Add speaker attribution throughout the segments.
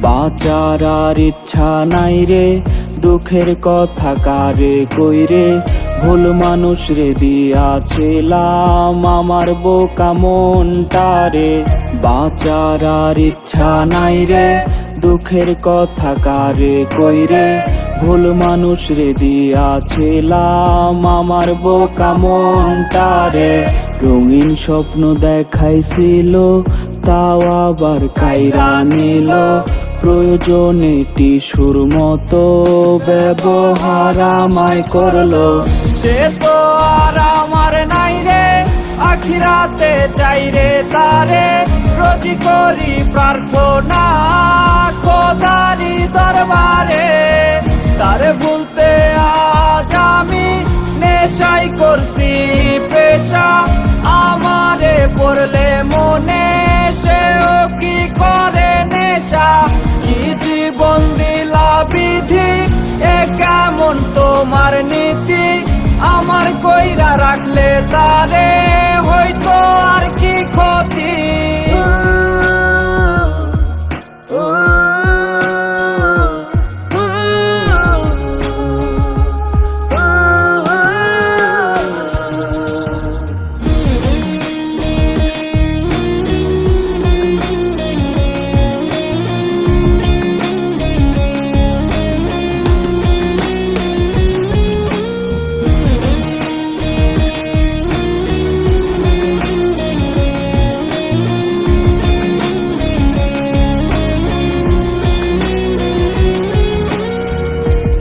Speaker 1: বাঁচার আর ইচ্ছা নাই রে, দুঃখের কথা কারে কইরে ভুল মানুষ রে দিয়াছিলাম আমার বোকা মনটারে বাঁচার আর ইচ্ছা নাই রে, দুঃখের কথা কারে কইরে ভুল মানুষ রে দিয়াছিলাম, আমার বোকা মনটারে রঙিন স্বপ্ন দেখাইছিল, তাও আবার কাইরা নিল। প্রয়োজনে টিসুর মতো ব্যবহার আমায় করল। সে তো আর আমার নাই রে, আখিরাতে চাই রে তারে। রোজি করি প্রার্থনা নেশাই করছি। পেশা আমারে পড়লে মনে, সেও কি করে নেশা? কি জীবন দিলা বিধি? এ কেমন তোমার নীতি? আমার কইরা রাখলে তারে হয়তো আর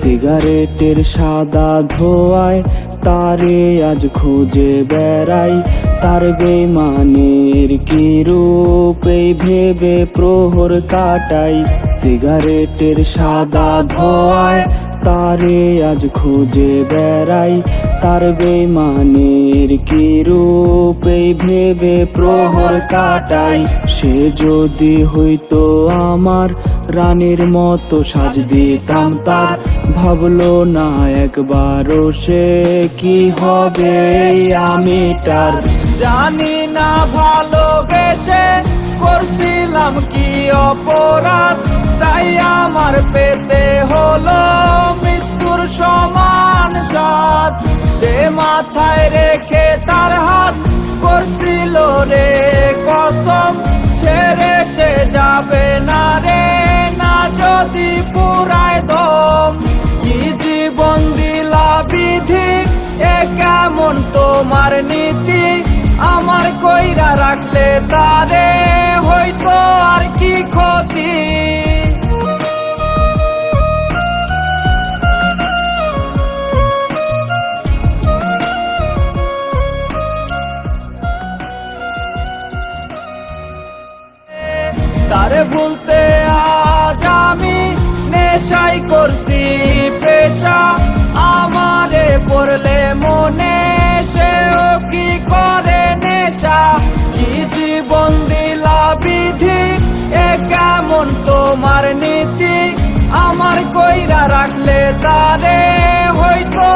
Speaker 1: সিগারেটের সাদা ধোয়ায় তারে আজ খুঁজে বেড়াই। তার বেমানের কি রূপে? ভেবে প্রহর কাটাই। সিগারেটের সাদা ধোয়ায় তারে আজ খুঁজে বেড়াই। তার বেমানের কি রূপ ভেবে প্রহর কাটাই, সে যদি হইতো আমার রানীর মতো সাজ দিতাম তার, ভাবলো না একবারও সে কি হবে এই আমিটার। জানি না ভালোবেসে করছিলাম কি অপরাধ, তাই আমার পেতে হলো মৃত্যুর সমান সাথ সে মাথায় রেখে তার হাত করছিল রে, কসম ছেড়ে সে যাবে না রে। না যদি পুরায় দম, কি জীবন দিলা বিধি? এ কেমন তোমার নীতি? আমার কইরা রাখলে তারে, হয়তো আর কি ক্ষতি? করছি পেশা আমারে পড়লে মনে সেও কি করে নেশা? কি জীবন দিলা বিধি? এ কেমন তোমার নীতি? আমার কইরা রাখলে তারে হয়তো